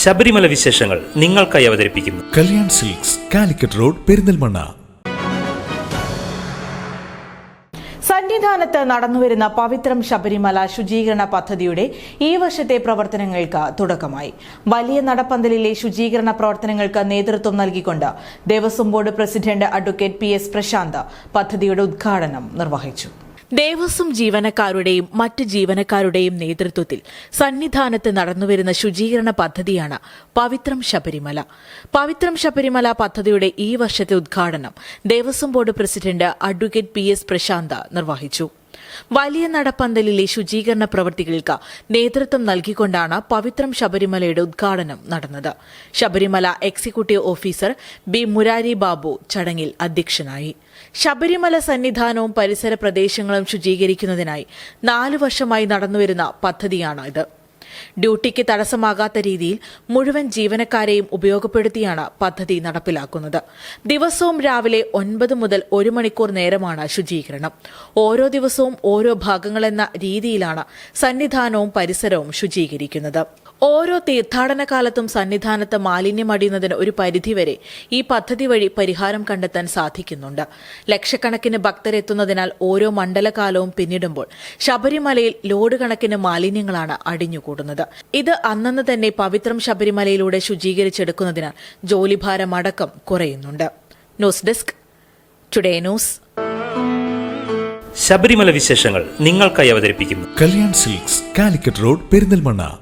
ശബരിമല വിശേഷങ്ങൾ നിങ്ങൾക്കായി അവതരിപ്പിക്കുന്നു. കല്യാൺ സിൽക്സ് കാലിക്കറ്റ് റോഡ് പെരിന്തൽമണ്ണ. സന്നിധാനത്ത് നടന്നുവരുന്ന പവിത്രം ശബരിമല ശുചീകരണ പദ്ധതിയുടെ ഈ വർഷത്തെ പ്രവർത്തനങ്ങൾക്ക് തുടക്കമായി. വലിയ നടപ്പന്തലിലെ ശുചീകരണ പ്രവർത്തനങ്ങൾക്ക് നേതൃത്വം നൽകിക്കൊണ്ട് Devaswom board president advocate P S Prashanth പദ്ധതിയുടെ ഉദ്ഘാടനം നിർവഹിച്ചു. ദേവസ്വം ജീവനക്കാരുടെയും മറ്റ് ജീവനക്കാരുടെയും നേതൃത്വത്തിൽ സന്നിധാനത്ത് നടന്നുവരുന്ന ശുചീകരണ പദ്ധതിയാണ് പവിത്രം ശബരിമല. പവിത്രം ശബരിമല പദ്ധതിയുടെ ഈ വർഷത്തെ ഉദ്ഘാടനം Devaswom board president advocate P S Prashanth നിർവഹിച്ചു. വലിയ നടപ്പന്തലിലെ ശുചീകരണ പ്രവൃത്തികൾക്ക് നേതൃത്വം നൽകിക്കൊണ്ടാണ് പവിത്രം ശബരിമലയുടെ ഉദ്ഘാടനം നടന്നത്. Sabarimala executive officer B Murari Babu ചടങ്ങിൽ അധ്യക്ഷനായി. ശബരിമല സന്നിധാനവും പരിസര പ്രദേശങ്ങളും ശുചീകരിക്കുന്നതിനായി നാലു വർഷമായി നടന്നുവരുന്ന പദ്ധതിയാണ് ഇത് ഡ്യൂട്ടിക്ക് തടസ്സമാകാത്ത രീതിയിൽ മുഴുവൻ ജീവനക്കാരെയും ഉപയോഗപ്പെടുത്തിയാണ് പദ്ധതി നടപ്പിലാക്കുന്നത്. ദിവസവും രാവിലെ ഒൻപത് മുതൽ ഒരു മണിക്കൂർ നേരമാണ് ശുചീകരണം. ഓരോ ദിവസവും ഓരോ ഭാഗങ്ങളെന്ന രീതിയിലാണ് സന്നിധാനവും പരിസരവും ശുചീകരിക്കുന്നത്. ഓരോ തീർത്ഥാടന കാലത്തും സന്നിധാനത്ത് മാലിന്യം അടിയുന്നതിന് ഒരു പരിധിവരെ ഈ പദ്ധതി വഴി പരിഹാരം കണ്ടെത്താൻ സാധിക്കുന്നുണ്ട്. ലക്ഷക്കണക്കിന് ഭക്തരെത്തുന്നതിനാൽ ഓരോ മണ്ഡലകാലവും പിന്നിടുമ്പോൾ ശബരിമലയിൽ ലോഡ് കണക്കിന് മാലിന്യങ്ങളാണ് അടിഞ്ഞുകൂടുന്നത്. ഇത് അന്നന്ന് തന്നെ പവിത്രം ശബരിമലയിലൂടെ ശുചീകരിച്ചെടുക്കുന്നതിനാൽ ജോലിഭാരം അടക്കം കുറയുന്നുണ്ട്. News desk today news. Sabarimala വിശേഷങ്ങൾ നിങ്ങൾക്കായി അവതരിപ്പിക്കുന്നു. കല്യാൺ സിൽക്സ് കാലിക്കറ്റ് റോഡ് പെരിന്തൽമണ്ണ.